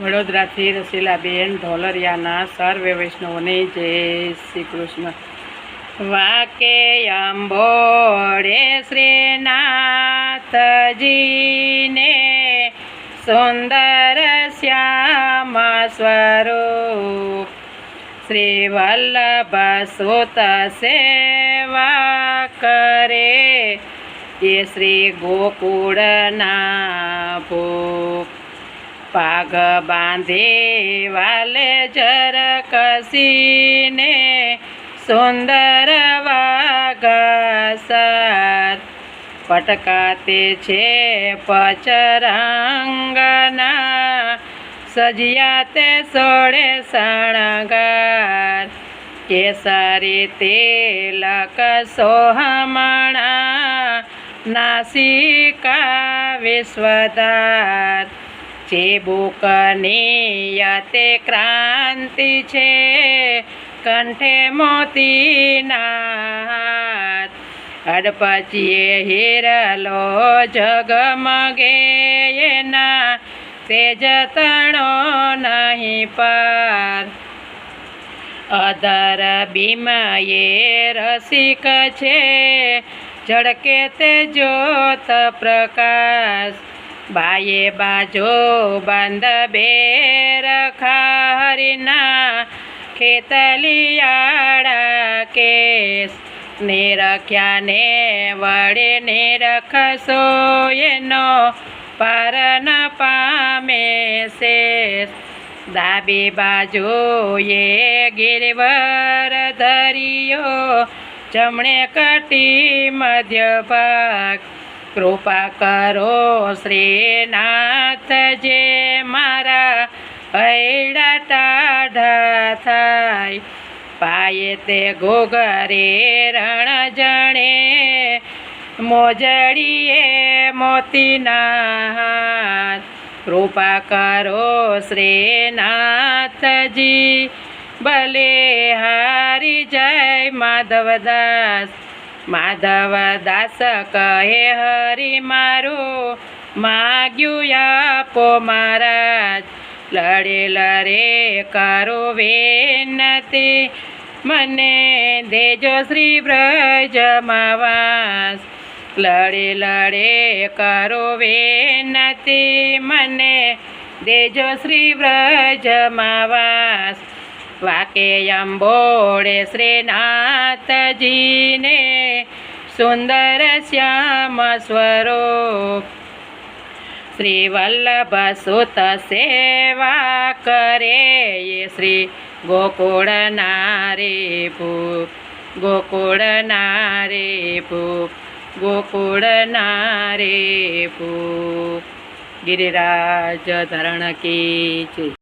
વડોદરાથી રસીલાબેન ઢોલરિયાના સર્વે વૈષ્ણવને જય શ્રી કૃષ્ણ. વાકે અંબોડે શ્રીનાથજીને સુંદર શ્યામ સ્વરૂપ. શ્રી વલ્લભ સુત સેવા કરે એ શ્રી ગોકુળના ભૂપ પાગ બાંધે વાલે જર કસીને સુંદર વાગસર પટકાતે છે પચરંગના, સજિયા તે સોળે શણગાર. કેસરી તિલક સોહમણા નાસિકા વિશ્વદાર ચેબુકનીયતે ક્રાંતિ છે, કંઠે મોતીના અડપચીએ હિરલો જગમગે એના, તેજ તણો નહીં પાર. અદર બીમાએ રસિક છે, ઝળકે તે જ્યોત પ્રકાશ. બાયે બાજો બંધ બેર ખારીના ખેતલિયાળા કેસ નિરખ્યા ને વડે નિરખશો એનો પારન પામે શેષ. ડાબી બાજુએ ગિરવર ધરિયો, જમણે કટી મધ્ય ભાગ કૃપા કરો શ્રીનાથ જે મારા પૈડા ટાઢા થાય પાયે તે ગોગરે રણ જણે, મોજડીએ મોતીના કૃપા કરો શ્રીનાથજી, ભલે હારી જય માધવદાસ. માધવદાસ કહે હરી મારું, માગ્યું આપો મહારાજ, લડે લડે કરો વેનતી. મને દેજો શ્રી બ્રજમાવાસ લડે લડે કરો વેનતી. મને દેજો શ્રી બ્રજમાવાસ વાકે અંબોડે શ્રીનાથજીને સુંદર શ્યામ સ્વરૂપ શ્રી વલ્લભ સુત સેવા કરે એ શ્રી ગોકુળ નારે ભૂપ ગોકુળ નારે ભૂપ ગોકુળ નારે ભૂપ ગિરિરાજ ધરણ કી